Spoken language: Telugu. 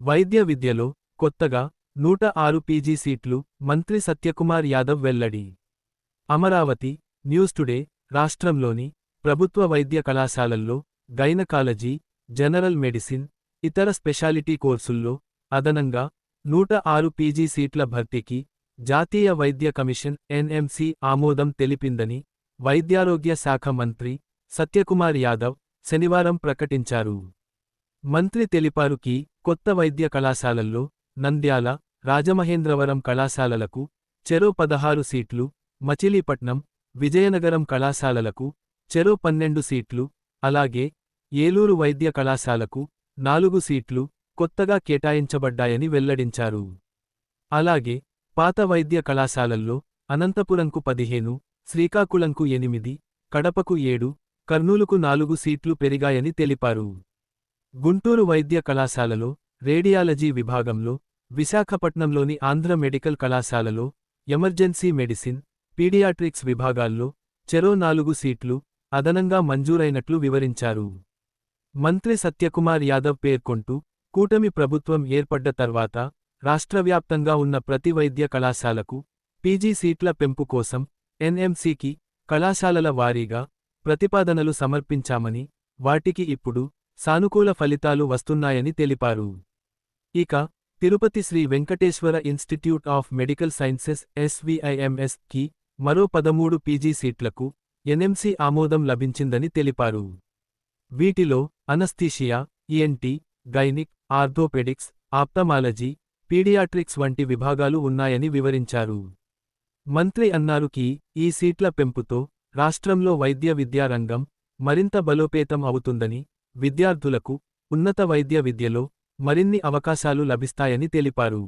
వైద్య విద్యలో కొత్తగా నూట ఆరు పీజీ సీట్లు మంత్రి సత్యకుమార్ యాదవ్ వెల్లడి. అమరావతి న్యూస్ టుడే రాష్ట్రంలోని ప్రభుత్వ వైద్య కళాశాలల్లో గైనకాలజీ జనరల్ మెడిసిన్ ఇతర స్పెషాలిటీ కోర్సుల్లో అదనంగా నూట ఆరు పీజీ సీట్ల భర్తీకి జాతీయ వైద్య కమిషన్ ఎన్ఎంసి ఆమోదం తెలిపిందని వైద్యారోగ్య శాఖ మంత్రి సత్యకుమార్ యాదవ్ శనివారం ప్రకటించారు. మంత్రి తెలిపారు కీ కొత్త వైద్య కళాశాలల్లో నంద్యాల రాజమహేంద్రవరం కళాశాలలకు చెరో పదహారు సీట్లు మచిలీపట్నం విజయనగరం కళాశాలలకు చెరో పన్నెండు సీట్లు అలాగే ఏలూరు వైద్య కళాశాలకు నాలుగు సీట్లు కొత్తగా కేటాయించబడ్డాయని వెల్లడించారు. అలాగే పాత వైద్య కళాశాలల్లో అనంతపురంకు పదిహేను శ్రీకాకుళంకు ఎనిమిది కడపకు ఏడు కర్నూలుకు నాలుగు సీట్లు పెరిగాయని తెలిపారు. గుంటూరు వైద్య కళాశాలలో రేడియాలజీ విభాగంలో విశాఖపట్నంలోని ఆంధ్ర మెడికల్ కళాశాలలో ఎమర్జెన్సీ మెడిసిన్ పీడియాట్రిక్స్ విభాగాల్లో చెరో నాలుగు సీట్లు అదనంగా మంజూరైనట్లు వివరించారు. మంత్రి సత్యకుమార్ యాదవ్ పేర్కొంటూ కూటమి ప్రభుత్వం ఏర్పడ్డ తర్వాత రాష్ట్రవ్యాప్తంగా ఉన్న ప్రతి వైద్య కళాశాలకు పీజీ సీట్ల పెంపు కోసం ఎన్ఎంసీకి కళాశాలల వారీగా ప్రతిపాదనలు సమర్పించామని వాటికి ఇప్పుడు సానుకూల ఫలితాలు వస్తున్నాయని తెలిపారు. ఇక Tirupati Sri Venkateswara institute of medical sciences ఎస్విఐఎంఎస్కి మరో పదమూడు పీజీ సీట్లకు ఎన్ఎంసీ ఆమోదం లభించిందని తెలిపారు. వీటిలో anaesthesia ENT gynaec orthopaedics ophthalmology paediatrics వంటి విభాగాలు ఉన్నాయని వివరించారు. మంత్రి అన్నారు కి ఈ సీట్ల పెంపుతో రాష్ట్రంలో వైద్య విద్యారంగం మరింత బలోపేతం అవుతుందని విద్యార్థులకు ఉన్నత వైద్య విద్యలో మరిన్ని అవకాశాలు లభిస్తాయని తెలిపారు.